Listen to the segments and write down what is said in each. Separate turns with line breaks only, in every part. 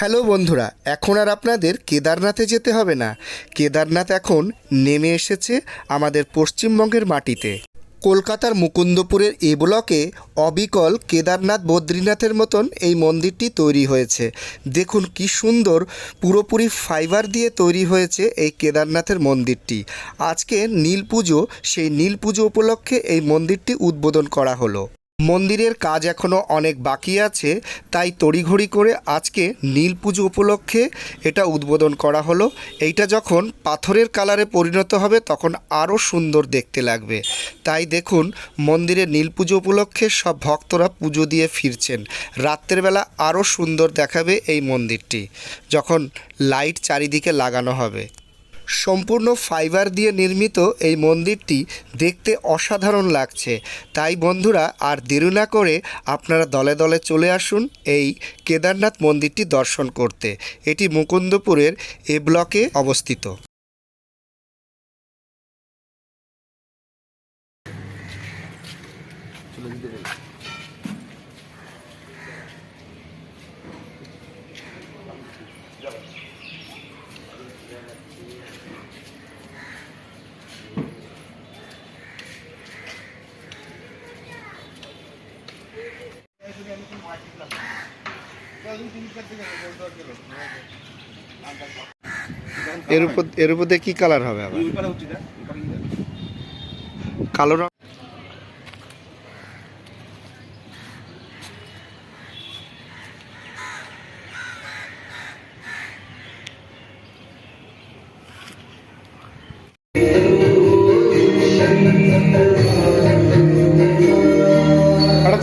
Hello বন্ধুরা, এখন আর আপনাদের কেদারনাথে যেতে হবে না। কেদারনাথ এখন নেমে এসেছে আমাদের পশ্চিমবঙ্গের মাটিতে। কলকাতার মুকুন্দপুরের এ ব্লকে অবিকল কেদারনাথ বদ্রীনাথের মতন এই মন্দিরটি তৈরি হয়েছে। দেখুন কি সুন্দর পুরোপুরি ফাইবার দিয়ে তৈরি হয়েছে এই কেদারনাথের মন্দিরটি। আজকে নীল পুজো, সেই নীল পুজো উপলক্ষে এই মন্দিরটি উদ্বোধন করা হলো। মন্দিরের কাজ এখনও অনেক বাকি আছে, তাই তড়িঘড়ি করে আজকে নীল পুজো উপলক্ষে এটা উদ্বোধন করা হলো। এইটা যখন পাথরের কালারে পরিণত হবে, তখন আরও সুন্দর দেখতে লাগবে। তাই দেখুন, মন্দিরে নীল পুজো উপলক্ষে সব ভক্তরা পুজো দিয়ে ফিরছেন। রাত্রের বেলা আরও সুন্দর দেখাবে এই মন্দিরটি, যখন লাইট চারিদিকে লাগানো হবে। সম্পূর্ণ ফাইবার দিয়ে নির্মিত এই মন্দিরটি দেখতে অসাধারণ লাগছে। তাই বন্ধুরা, আর দেরি না করে আপনারা দলে দলে চলে আসুন এই কেদারনাথ মন্দিরটি দর্শন করতে। এটি মুকুন্দপুরের এ ব্লকে অবস্থিত। এর উপর এর উপর দিয়ে কি কালার হবে আবার? কালো রং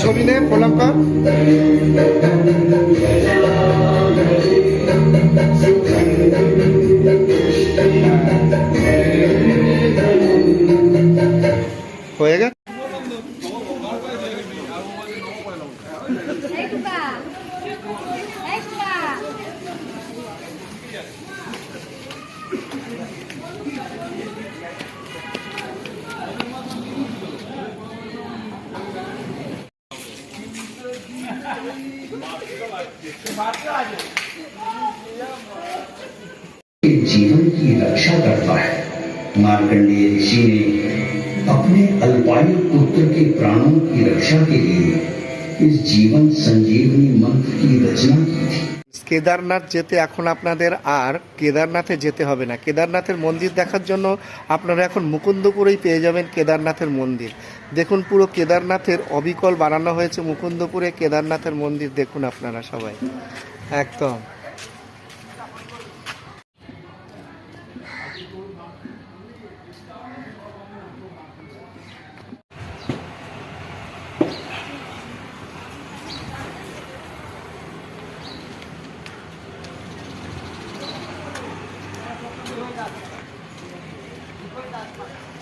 ছবি নে প্রণাম হয়ে গেছে?
जीवन की रक्षा करता है। मार्कंडेय ऋषि ने अपने अल्पायु पुत्र के प्राणों की रक्षा के लिए इस जीवन संजीवनी मंत्र की रचना की थी।
কেদারনাথ যেতে এখন আপনাদের আর কেদারনাথে যেতে হবে না। কেদারনাথের মন্দির দেখার জন্য আপনারা এখন মুকুন্দপুরেই পেয়ে যাবেন কেদারনাথের মন্দির। দেখুন, পুরো কেদারনাথের অবিকল বানানো হয়েছে মুকুন্দপুরে কেদারনাথের মন্দির। দেখুন আপনারা সবাই। একদম। Thank you.